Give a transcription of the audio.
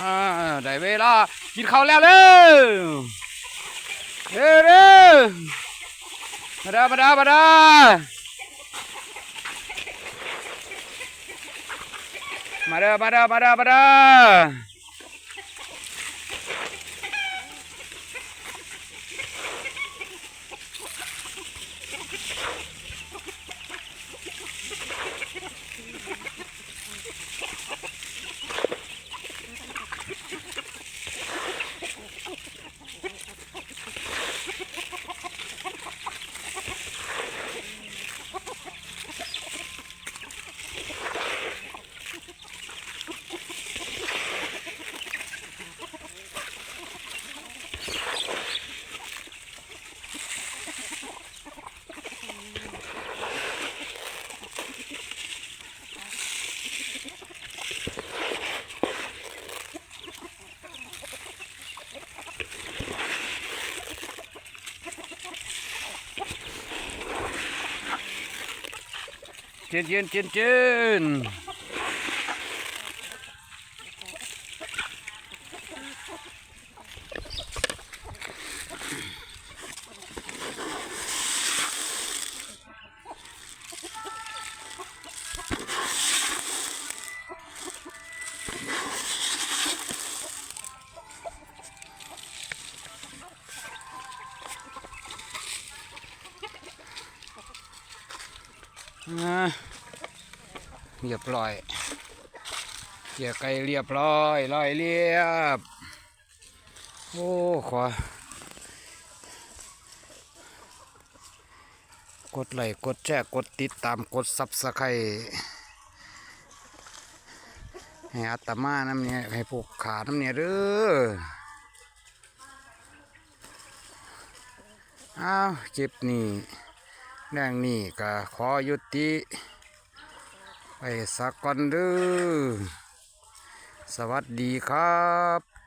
อ่าได้เวลากินข้าวแล้วเร็วเร็วเร็วมาดามาดามาดามาเด้อมาเด้อมาเด้อมาเด้อ เจนเจนเจนเจน เรียบร้อยเกี่ยไก่เรียบร้อยร้อยเรียบ โอ้ขวากดไลค์กดแชร์กดติดตามกดซับสไครให้อัตมาน้ำเนี่ยให้พวกขาน้ำเนี่ยเด้ออ้าวเจ็บนี่ แรงนี่ก็ขอยุติไปสักก่อนเด้อสวัสดีครับ